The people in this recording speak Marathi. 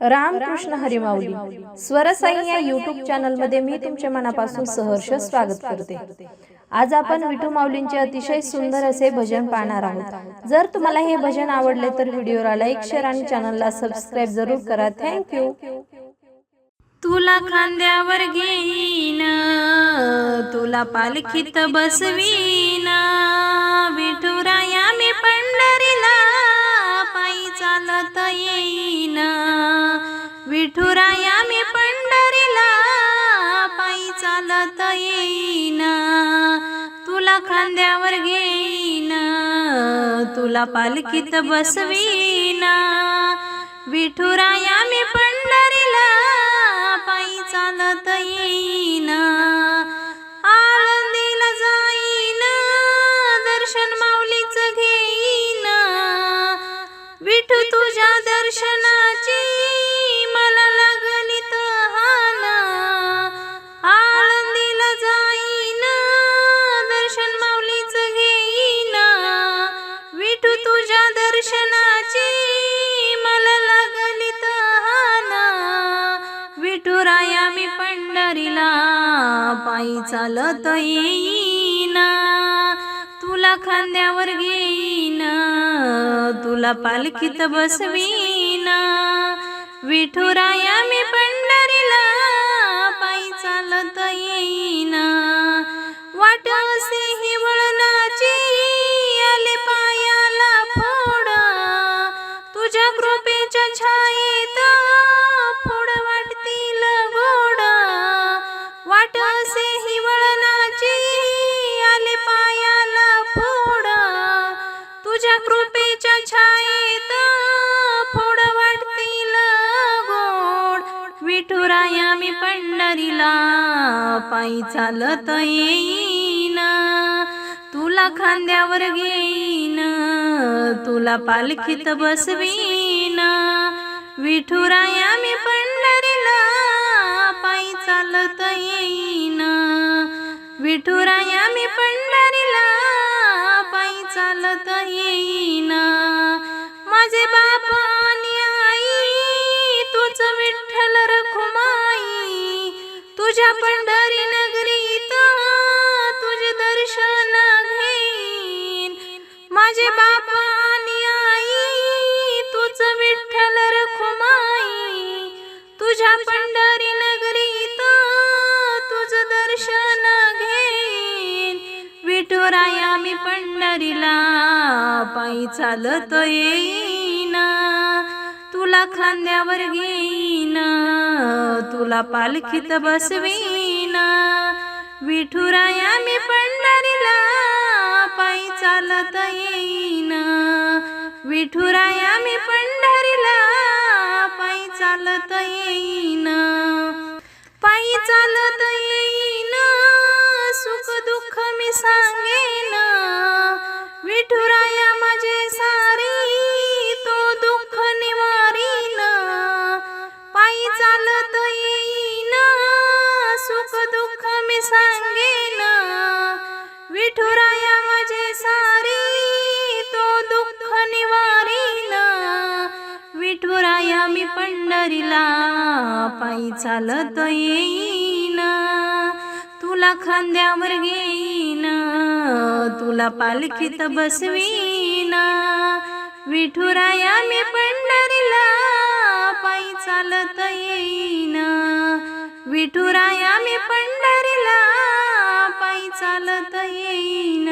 रामकृष्ण हरिमाऊली स्वरसाई या युट्यूब चॅनलमध्ये मी तुमच्या मनापासून सहर्ष स्वागत करते. आज आपण विठू माऊलींचे अतिशय सुंदर असे भजन पाहणार आहोत. जर तुम्हाला हे भजन आवडले तर व्हिडिओला लाईक शेअर आणि चॅनलला सबस्क्राईब जरूर करा. थँक्यू तुला खांद्यावर घेईन तुला पालखीत बसवीन. विठुराया मी पंढरीला. पायी चालत येईन. तुला खांद्यावर घेईन. तुला पालखीत बसवीन. विठुराया मी पंढरी पंढरीला पायी चालत येईना. तुला खांद्यावर घेईन तुला पालखीत बसवीन. विठुराया मी पंढरीला पायी चालत येईन पायी चालत येईन. तुला खांद्यावर घेईन. तुला पालखीत बसवीन. विठुराया मी पंढरीला पायी चालत येईन. विठुराया मी पंढरीला पायी चालत येईन. माझे बापा माझे बापा आणि आई तुझ विठ्ठल रखुमाई. तुझ्या पंढरी नगरीत तुझ दर्शन घेईन. विठुराया मी पंढरीला पायी चालत येईन. तुला खांद्यावर घेईन तुला पालखीत बसवीन. विठुराया मी पंढरी चालत येईन. विठुराया मी पंढरीला पायी चालत येईन. पायी चालत येईना सुख दुःख मी सांगेन. विठुराया माझे सारी तो दुःख निवारीन. पायी चालत पायी चालत येईन. तुला खांद्यावर घेईन. तुला पालखीत बसवीन. विठुराया मी पंढरीला पायी चालत येईन. विठुराया मी पंढरीला पायी चालत येईन.